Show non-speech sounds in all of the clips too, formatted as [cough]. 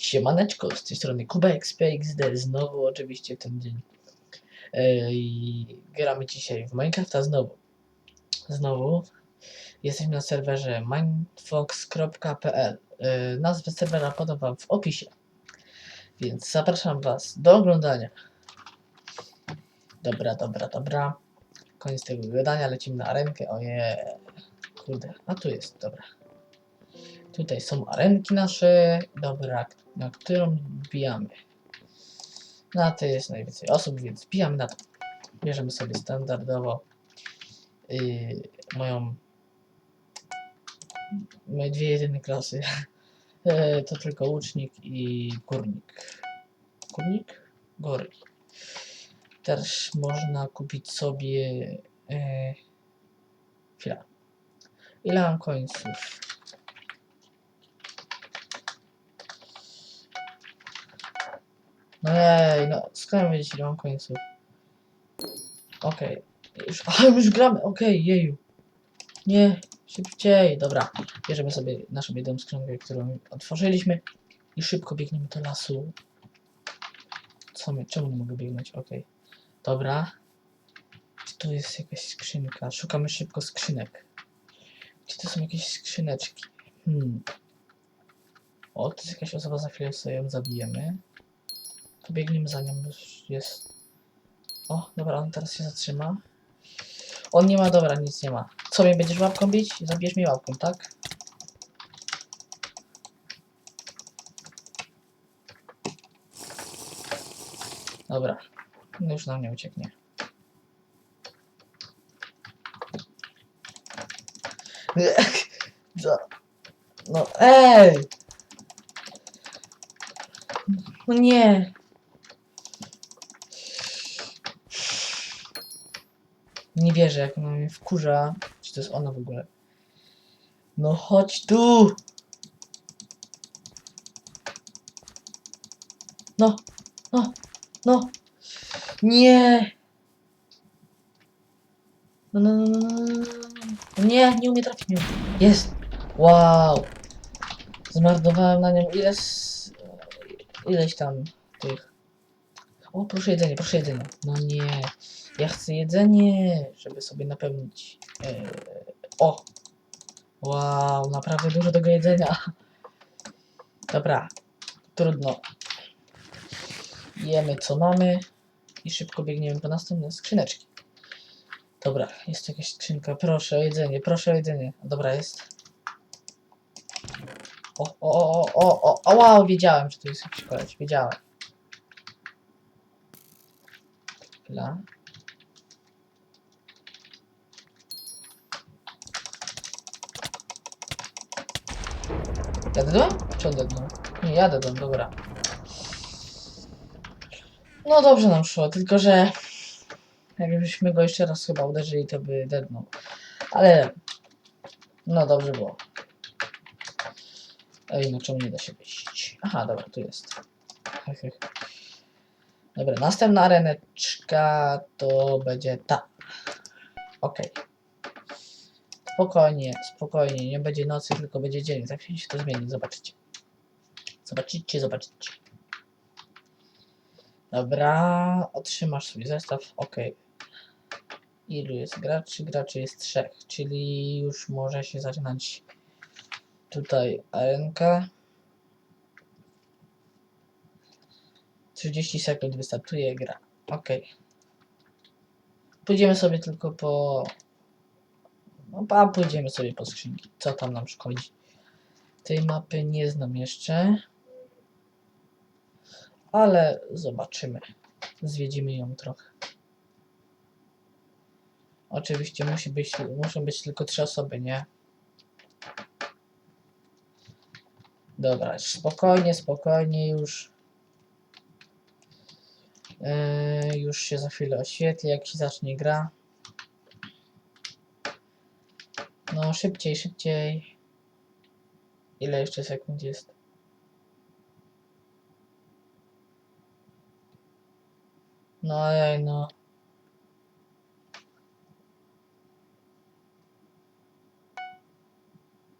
Siemaneczko, z tej strony Kuba XPXD, znowu oczywiście w ten dzień. I gramy dzisiaj w Minecrafta znowu. Znowu. Jesteśmy na serwerze mindfox.pl. E, Nazwę serwera podam wam w opisie. Więc zapraszam was do oglądania. Dobra, dobra, dobra. Koniec tego gadania, lecimy na arenkę. Oje, kurde, a tu jest, dobra. Tutaj są arenki nasze, dobra, na którą wbijamy. Na to jest najwięcej osób, więc wbijamy na to. Bierzemy sobie standardowo yy, moją moje dwie jedyne klasy. Yy, [laughs] to tylko łucznik i górnik. Górnik? Gory. Też można kupić sobie yy, chwila. Ile mam końców? No jej, no skąd wiedzieć ile mam końców? Okej, już, [laughs] a już gramy, okej, jeju. Nie, szybciej, dobra. Bierzemy sobie naszą jedną skrzynkę, którą otworzyliśmy i szybko biegniemy do lasu. Co my, czemu nie mogę biegnąć? Okej, dobra. Czy tu jest jakaś skrzynka? Szukamy szybko skrzynek. Gdzie to są jakieś skrzyneczki? Hmm. O, to jest jakaś osoba, za chwilę sobie ją zabijemy. Pobiegniemy za nią, już jest. O, dobra, on teraz się zatrzyma. On nie ma, dobra, nic nie ma. Co mnie będziesz łapką bić? Zabierz mnie łapką, tak? Dobra, no już nam nie ucieknie. [laughs] No, ej! No nie! Nie wierzę, jak ona mnie wkurza. Czy to jest ona w ogóle? No chodź tu! No, no, no! Nie! No, no, no, no, no, no, no. Nie, nie umie trafić mnie. Jest! Wow! Zmarnowałem na nią ile ileś tam tych. O, proszę jedzenie, proszę jedzenie. No nie, ja chcę jedzenie, żeby sobie napełnić. Eee, o! Wow, naprawdę dużo tego jedzenia. Dobra, trudno. Jemy co mamy i szybko biegniemy po następne skrzyneczki. Dobra, jest jakaś skrzynka. Proszę o jedzenie, proszę o jedzenie. Dobra, jest. O, o, o, o, o, o, wow, wiedziałem, że tu jest jakiś koleś, wiedziałem. Chwila. Dedłem? Czy on dednął? Nie, ja dedłem, dobra. No dobrze nam szło, tylko że jakbyśmy go jeszcze raz chyba uderzyli, to by dednął. Ale no dobrze było. Ej, no czemu nie da się wyjść? Aha, dobra, tu jest. Dobra, następna areneczka to będzie ta. Okej. Spokojnie, spokojnie, nie będzie nocy, tylko będzie dzień. Za chwilę się to zmieni, zobaczycie. Zobaczycie, zobaczycie. Dobra, otrzymasz swój zestaw, okej. Ilu jest graczy? Graczy jest trzech, czyli już może się zaczynać tutaj arenka. 30 sekund wystartuje gra. Ok. Pójdziemy sobie tylko po. No, a pójdziemy sobie po skrzynki. Co tam nam szkodzi? Tej mapy nie znam jeszcze. Ale zobaczymy. Zwiedzimy ją trochę. Oczywiście musi być, muszą być tylko trzy osoby, nie? Dobra, spokojnie, spokojnie już. Yy, już się za chwilę oświetli, jak się zacznie gra. No, szybciej, szybciej. Ile jeszcze sekund jest? No, ej, no.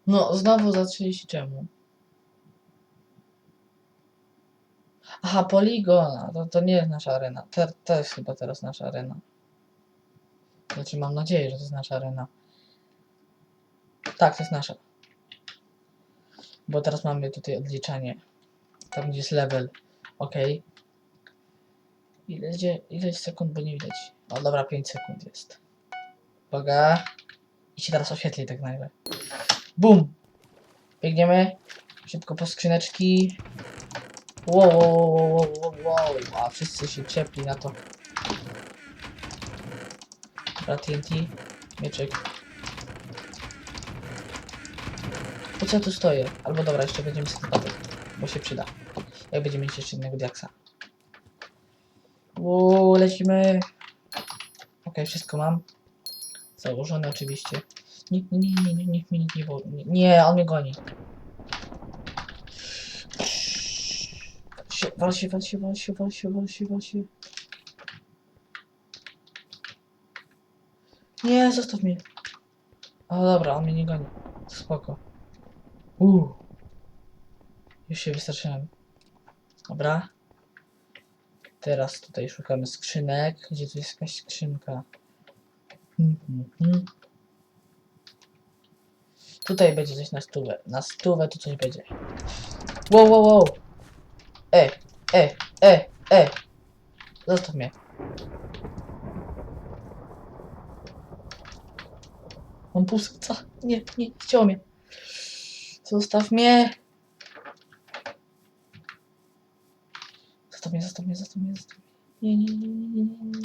No, znowu za 30 czemu? Aha, poligona. To, to nie jest nasza arena. To, to jest chyba teraz nasza arena. Znaczy mam nadzieję, że to jest nasza arena. Tak, to jest nasza. Bo teraz mamy tutaj odliczanie. Tam gdzie jest level. Ok. Ile, gdzie, ile sekund, bo nie widać. O dobra, 5 sekund jest. Uwaga. I się teraz oświetli tak nagle. Bum! Biegniemy. Szybko po skrzyneczki. Wow, wow, wow, wow, wow. A wszyscy się ciepli na to. Dobra, TNT. Mieczek. Co ja tu stoję? Albo dobra, jeszcze będziemy sobie patrzeć, bo się przyda. Jak będziemy mieć jeszcze innego diaksa. Wow, lecimy. Okej, wszystko mam. Założone oczywiście. Nie, nie, nie, nie, nie, nikt nie Nie, nie, on mnie goni. Wal się, wal się, wal się, wal się, wal się, wal się. Nie, zostaw mnie. O dobra, on mnie nie goni. Spoko. Uuu. Już się wystarczyłem. Dobra. Teraz tutaj szukamy skrzynek. Gdzie tu jest jakaś skrzynka? Hmm, hmm. Tutaj będzie coś na stówę. Na stówę tu coś będzie. Wow, wow, wow. E, e, e, e. Zostaw mnie. Mam pół. Nie, nie, chciało mnie. Zostaw mnie. Zostaw mnie, zostaw mnie, zostaw mnie, zostaw mnie. Nie, nie, nie, nie, nie, nie.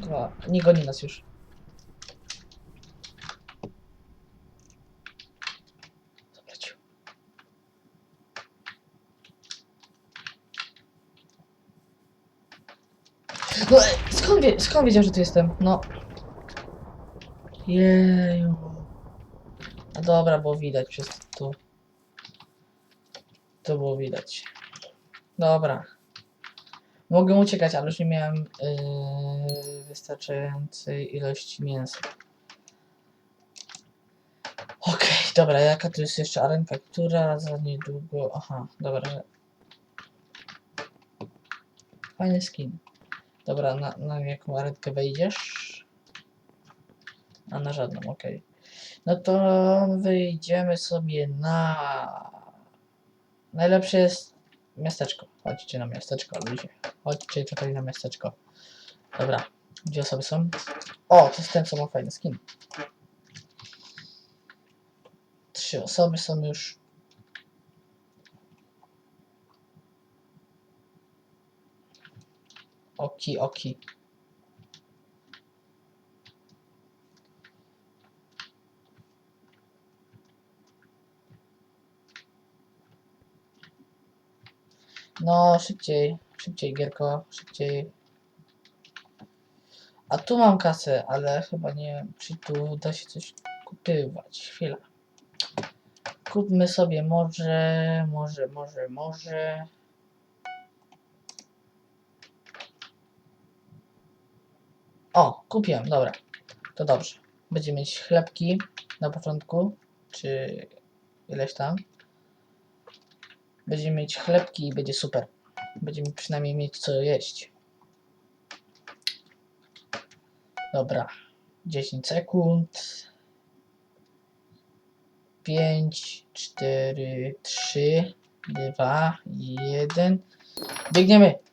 Dwa. Nie goni nas już. Zaplecił. No, e, skąd, wie, skąd wiedział, że tu jestem? No. Jeju. No dobra, było widać przez to. To było widać. Dobra. Mogę uciekać, ale już nie miałem yy, wystarczającej ilości mięsa. Okej, dobra, jaka tu jest jeszcze arenka, która za niedługo... Aha, dobra. Fajny skin. Dobra, na, na jaką arenkę wejdziesz? A na żadną, okej. No to wyjdziemy sobie na... Najlepsze jest miasteczko. Chodźcie na miasteczko, ludzie. Chodźcie tutaj na miasteczko. Dobra, gdzie osoby są? O, to jest ten, co ma fajny skin. Trzy osoby są już. Oki, oki. No, szybciej, szybciej, Gierko, szybciej. A tu mam kasę, ale chyba nie wiem, czy tu da się coś kupywać. Chwila. Kupmy sobie może, może, może, może. O, kupiłem, dobra. To dobrze. Będziemy mieć chlebki na początku, czy ileś tam. Będziemy mieć chlebki i będzie super. Będziemy przynajmniej mieć co jeść. Dobra. 10 sekund. 5, 4, 3, 2, 1. Biegniemy!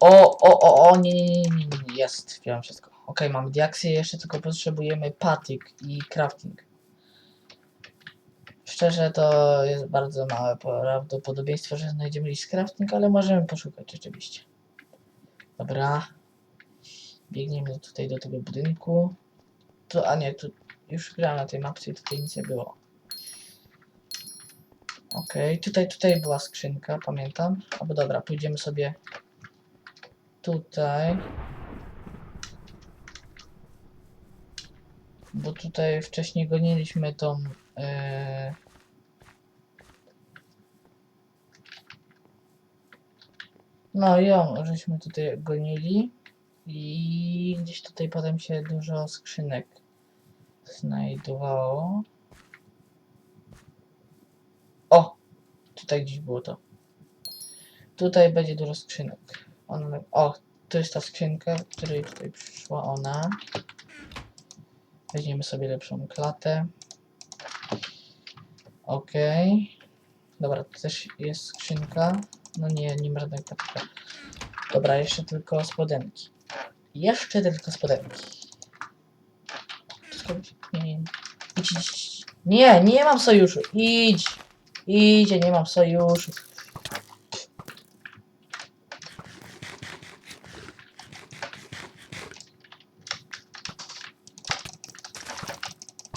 O, o, o, o, nie, nie, nie, nie, nie, jest, wziąłem wszystko. Ok, mamy diaksy, jeszcze tylko potrzebujemy patyk i crafting. Szczerze to jest bardzo małe prawdopodobieństwo, że znajdziemy list crafting, ale możemy poszukać rzeczywiście. Dobra. Biegniemy tutaj do tego budynku. Tu, a nie, tu już grałem na tej mapce i tutaj nic nie było. Okej, tutaj, tutaj była skrzynka, pamiętam. Albo dobra, pójdziemy sobie tutaj. Bo tutaj wcześniej goniliśmy tą... Yy... No ją żeśmy tutaj gonili i gdzieś tutaj potem się dużo skrzynek znajdowało. O! Tutaj gdzieś było to. Tutaj będzie dużo skrzynek. Ona, o, to jest ta skrzynka, w której tutaj przyszła ona. Weźmiemy sobie lepszą klatę. Okej. Dobra, tu też jest skrzynka. No nie, nie ma klatka. Dobra, jeszcze tylko spodenki. Jeszcze tylko spodenki. Nie, nie. Idź, idź. Nie, nie mam sojuszu. Idź. Ja nie mam sojuszu.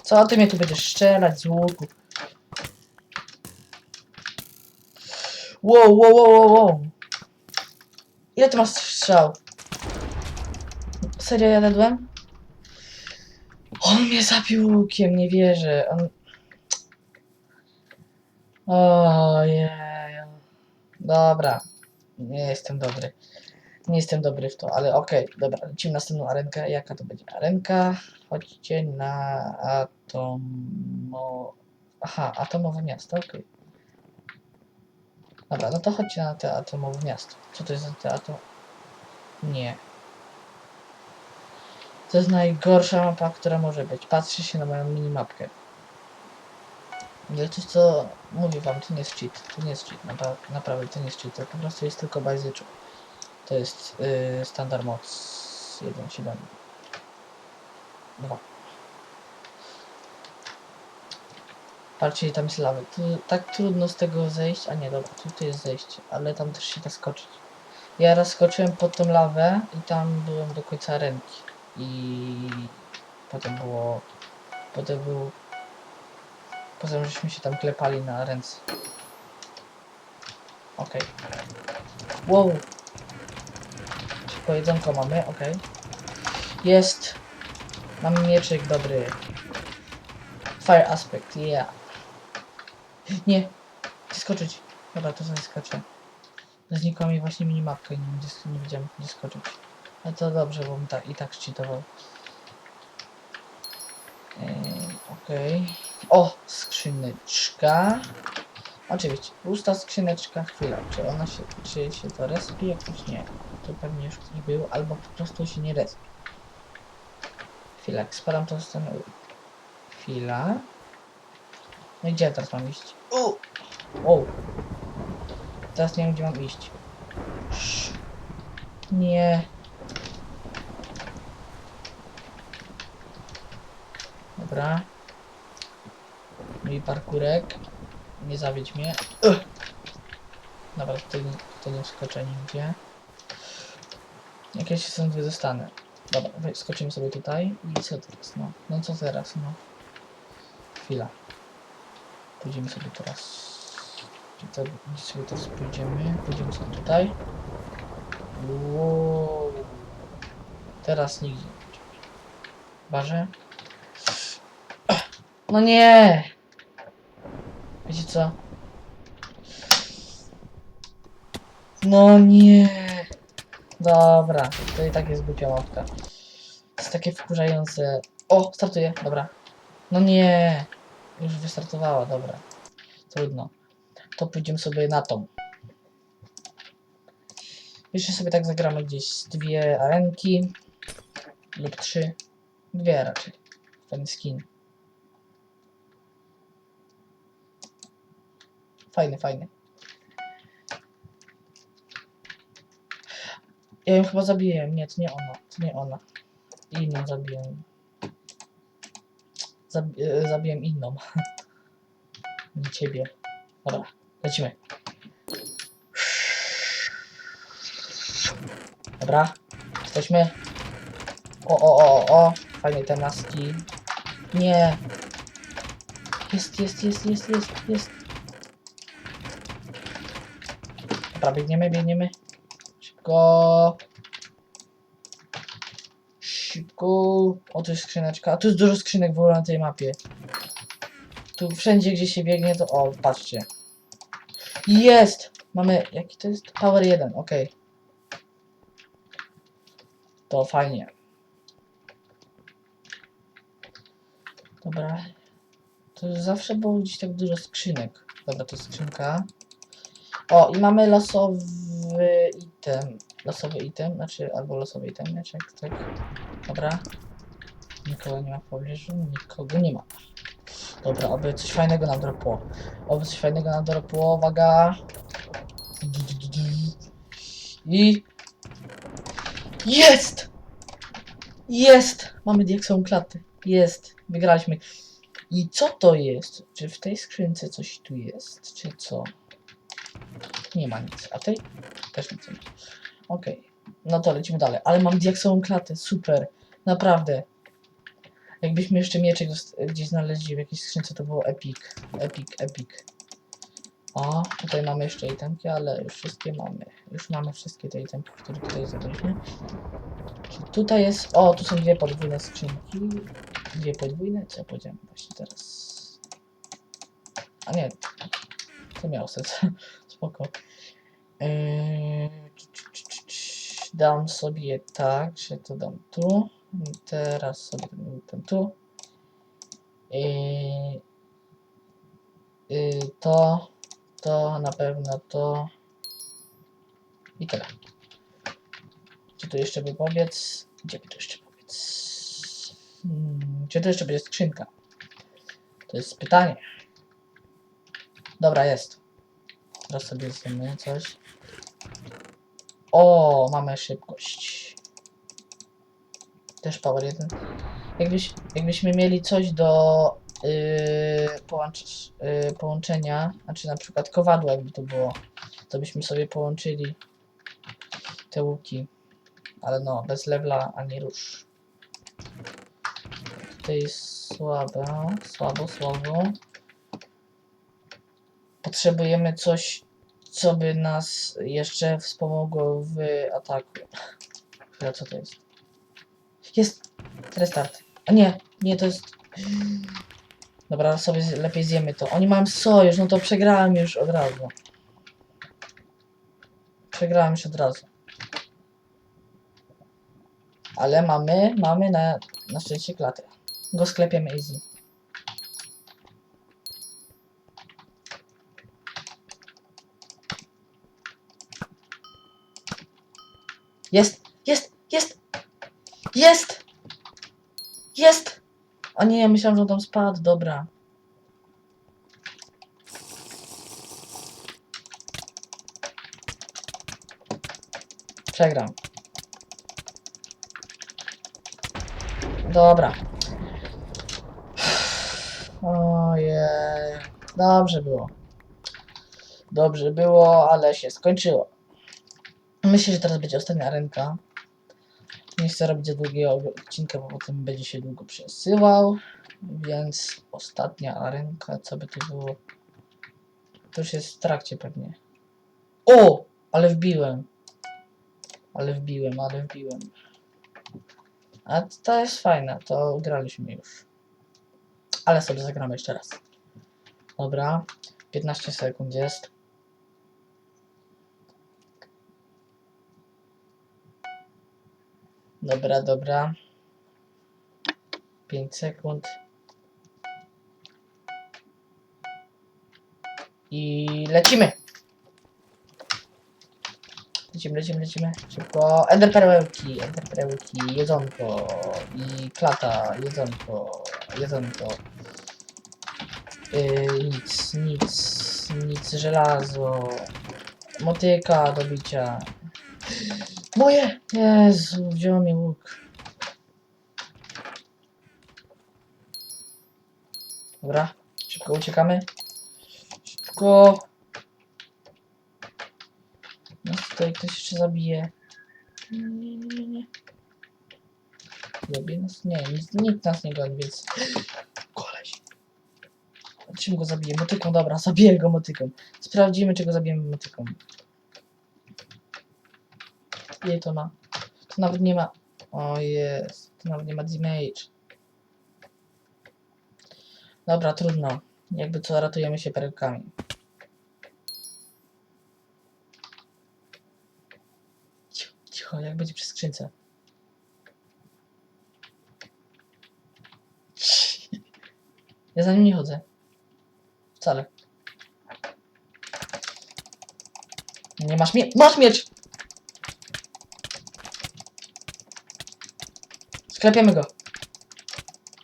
Co ty mnie tu będziesz strzelać z łuku? Wow, wow, wow, wow, wow. Ile ty masz strzał? Serio ja dedłem? On mnie zabił łukiem, nie wierzę. On... Ojej. Dobra. Nie jestem dobry. Nie jestem dobry w to, ale okej, dobra. Lecimy na następną arenkę. Jaka to będzie arenka? Chodźcie na atomo... Aha, atomowe miasto, okej. Dobra, no to chodźcie na te atomowe miasto. Co to jest za te atom... Nie. To jest najgorsza mapa, która może być. Patrzcie się na moją minimapkę. Ale coś co mówię wam, to nie jest cheat. To nie jest cheat, Napra naprawdę to nie jest cheat. To po prostu jest tylko bajzyczu. To jest yy, standard moc 1.7. 2. Patrzcie, tam jest lawy. Tu, tak trudno z tego zejść. A nie, dobra, tu, jest zejście, ale tam też się da skoczyć. Ja raz skoczyłem pod tą lawę i tam byłem do końca ręki. I potem było. Potem był. Potem żeśmy się tam klepali na ręce. Okej. Wow. Szybko jedzonko mamy, okej. Jest. Mamy mieczyk dobry. Fire aspect, yeah. Nie. Skoczyć. Dobra, to sobie skoczę. Znikła mi właśnie minimapka i nie, nie wiedziałem gdzie skoczyć. Ale to dobrze, bo tak, i tak szczytował. Yy, Okej. O! Skrzyneczka. Oczywiście. Pusta skrzyneczka. Chwila. Czy ona się, czy się to respi? Jakoś nie. To pewnie już ktoś był, albo po prostu się nie respi. Chwila, spadam to zostanę... Chwila. No i gdzie teraz mam iść? U! O! Teraz nie wiem, gdzie mam iść. Nie. Dobra. Mój parkurek. Nie zawiedź mnie. Ugh. Dobra, tutaj, tutaj nie nigdzie. Jak ja się stąd. Dobra, skoczymy sobie tutaj. I co teraz? No, no co teraz? No. Chwila. Pójdziemy sobie teraz. Gdzie, gdzie sobie teraz pójdziemy? Pójdziemy sobie tutaj. Wow. Teraz nigdzie. Chyba, No nie! Wiecie co? No nie! Dobra, to i tak jest głupia mapka. To jest takie wkurzające. O, startuje, dobra. No nie! Już wystartowała, dobra. Trudno. To pójdziemy sobie na tą. Jeszcze sobie tak zagramy gdzieś dwie arenki. Lub trzy. Dwie raczej. Ten skin. Fajny, fajny. Ja ją chyba zabiję. Nie, to nie ona. To nie ona. Inną zabiję. Zabi e, zabiłem inną. [laughs] Nie ciebie. Dobra, lecimy. Dobra, jesteśmy. O, o, o, o, o. Fajne te maski. Nie. Jest, jest, jest, jest, jest, jest. Dobra, biegniemy, biegniemy. Szybko. Szybko. O, tu jest skrzyneczka. A tu jest dużo skrzynek w ogóle na tej mapie. Tu wszędzie, gdzie się biegnie, to... O, patrzcie. Jest! Mamy... Jaki to jest? Power 1, ok. To fajnie. Dobra. To zawsze było gdzieś tak dużo skrzynek. Dobra, to skrzynka. O, i mamy losowy item. Losowy item, znaczy albo losowy item, nie? Czy jak tak. Dobra. Nikogo nie ma w pobliżu, nikogo nie ma. Dobra, oby coś fajnego nam dropło. Oby coś fajnego nam dropło, uwaga. I... Jest! Jest! Mamy diaksową klatę. Jest. Wygraliśmy. I co to jest? Czy w tej skrzynce coś tu jest? Czy co? Nie ma nic. A tej? Też nic nie ma. Okej. No to lecimy dalej. Ale mam diaksową klatę. Super. Naprawdę. Jakbyśmy jeszcze mieczek gdzieś znaleźli w jakiejś skrzynce, to było epic. Epic, epic. O, tutaj mamy jeszcze itemki, ale już wszystkie mamy. Już mamy wszystkie te itemki, które tutaj. Czyli Tutaj jest. O, tu są dwie podwójne skrzynki. Dwie podwójne? Co ja powiedziałem właśnie teraz? A nie. To miało sens. Spoko. Cz- Dam sobie tak, że to dam tu. Teraz sobie ten tu. Eee, y, to, to na pewno to. I tyle. Gdzie tu jeszcze by pobiec? Gdzie tu jeszcze pobiec? Hmm, gdzie tu jeszcze będzie skrzynka? To jest pytanie. Dobra, jest. Teraz sobie zjemy coś. O, mamy szybkość. Też power 1. Jakbyś, jakbyśmy mieli coś do yy, połącz, yy, połączenia, znaczy na przykład kowadło jakby to było, to byśmy sobie połączyli te łuki. Ale no, bez levela ani rusz. Tutaj jest słabe, słabo, słabo. Potrzebujemy coś, co by nas jeszcze wspomogło w ataku. Chwila, co to jest? Jest! Restart. A nie, nie, to jest... Dobra, sobie lepiej zjemy to. Oni mają sojusz, no to przegrałem już od razu. Przegrałem już od razu. Ale mamy, mamy na, na szczęście klatę. Go sklepiemy easy. Jest! Jest! Jest! Jest! Jest! O nie, myślałem, że on tam spadł. Dobra. Przegram. Dobra. Ojej. Dobrze było. Dobrze było, ale się skończyło. Myślę, że teraz będzie ostatnia ręka. Nie chcę robić za długiego odcinka, bo potem będzie się długo przesyłał. Więc ostatnia arenka, co by tu było? To już jest w trakcie pewnie. O! Ale wbiłem. Ale wbiłem, ale wbiłem. A to jest fajne, to graliśmy już. Ale sobie zagramy jeszcze raz. Dobra, 15 sekund jest. Dobra, dobra. 5 sekund. I lecimy! Lecimy, lecimy, lecimy. Szybko. Enderperełki, enderperełki, jedzonko i klata, jedzonko, jedzonko. Yy, nic, nic, nic, żelazo, motyka do bicia. Moje! Jezu, wziął mi łuk. Dobra, szybko uciekamy. Szybko. Nas tutaj ktoś jeszcze zabije. Nie, nie, nie. Zabije nas? Nie, nic, nikt nas nie goni, więc... Koleś. Czym go zabiję? Motyką, dobra, zabiję go motyką. Sprawdzimy, czy go zabijemy motyką. Jej to ma. To nawet nie ma. O jest. To nawet nie ma damage. Dobra, trudno. Jakby co, ratujemy się perełkami. Cicho, cicho, jak będzie przy skrzynce. Ja za nim nie chodzę. Wcale. Nie masz mie Masz miecz! Sklepiemy go.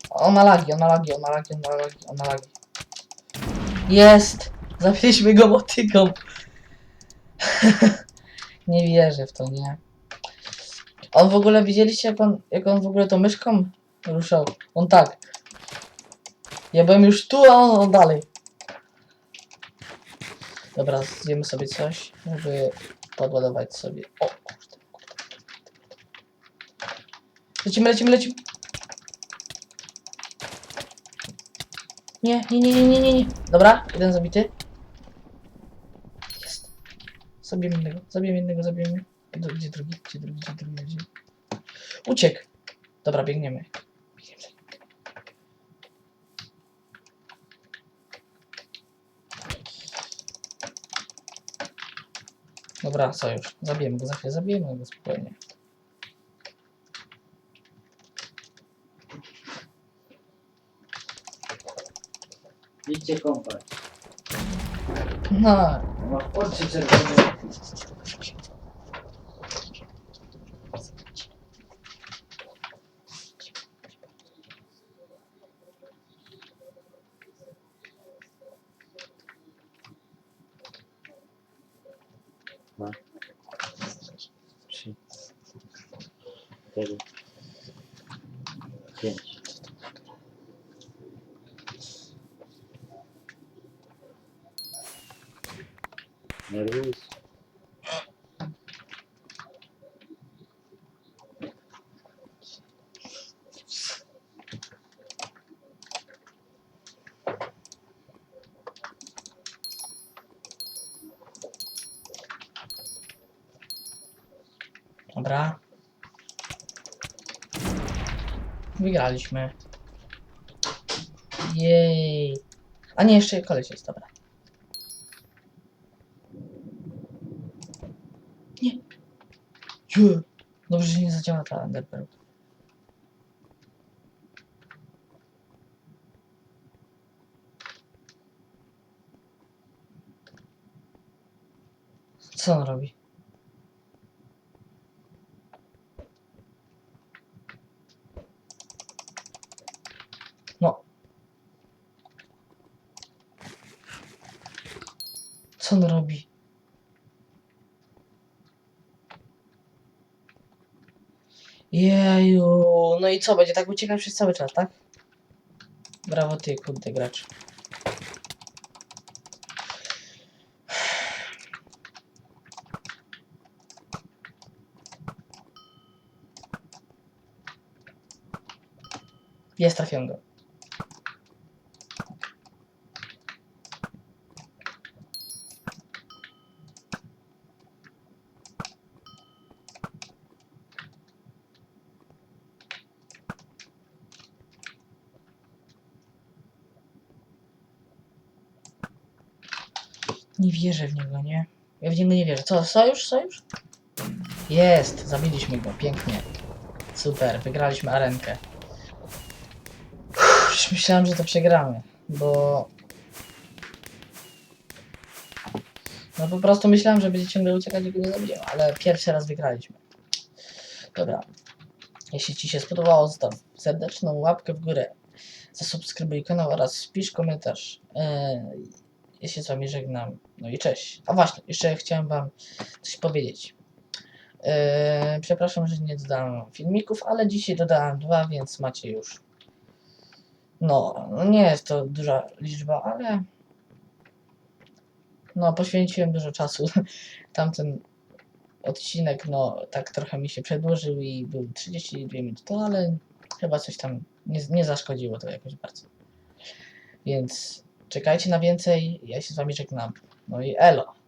On ma lagi, on ma lagi, on ma lagi, on ma lagi, on ma lagi. Jest! Zabiliśmy go motyką. [laughs] nie wierzę w to, nie. On w ogóle, widzieliście jak on, jak on w ogóle tą myszką ruszał? On tak. Ja byłem już tu, a on, on dalej. Dobra, zjemy sobie coś, żeby podładować sobie. O, kurde. Lecimy, lecimy, lecimy. Nie, nie, nie, nie, nie, nie, nie. Dobra, jeden zabity. Jest. Zabijemy jednego, zabijemy jednego, zabijemy. Gdzie drugi, gdzie drugi, gdzie drugi, gdzie? Uciekł. Dobra, biegniemy. Biegniemy. Dobra, co już? Zabijemy go za chwilę, zabijemy go spokojnie. Idźcie kąpać. No, Ma oczy czerwone. Dwa. Trzy. Cztery. Pięć. Nerwus. dobra. Wygraliśmy. Jej. A nie, jeszcze koleś jest, dobra. Nie. Dobrze, że nie zadziała ta Enderpearl. Co on robi? No. Co on robi? Jeju, no i co, będzie tak uciekać przez cały czas, tak? Brawo ty, kurde, gracz. Jest, trafiłem go. Nie wierzę w niego, nie? Ja w niego nie wierzę. Co, sojusz, sojusz? Jest, zabiliśmy go, pięknie. Super, wygraliśmy arenkę. Uff, Już myślałem, że to przegramy, bo... No po prostu myślałem, że będzie ciągle uciekać i go nie zabiję, ale pierwszy raz wygraliśmy. Dobra. Jeśli Ci się spodobało, zostaw serdeczną łapkę w górę, zasubskrybuj kanał oraz wpisz komentarz. Eee, ja się z Wami żegnam. No i cześć. A właśnie, jeszcze chciałem Wam coś powiedzieć. Eee, przepraszam, że nie dodałem filmików, ale dzisiaj dodałem dwa, więc macie już. No, no nie jest to duża liczba, ale. No, poświęciłem dużo czasu. [laughs] Tamten odcinek, no, tak trochę mi się przedłużył i był 32 minuty, ale chyba coś tam nie, nie zaszkodziło to jakoś bardzo. Więc czekajcie na więcej. Ja się z Wami żegnam. No i elo.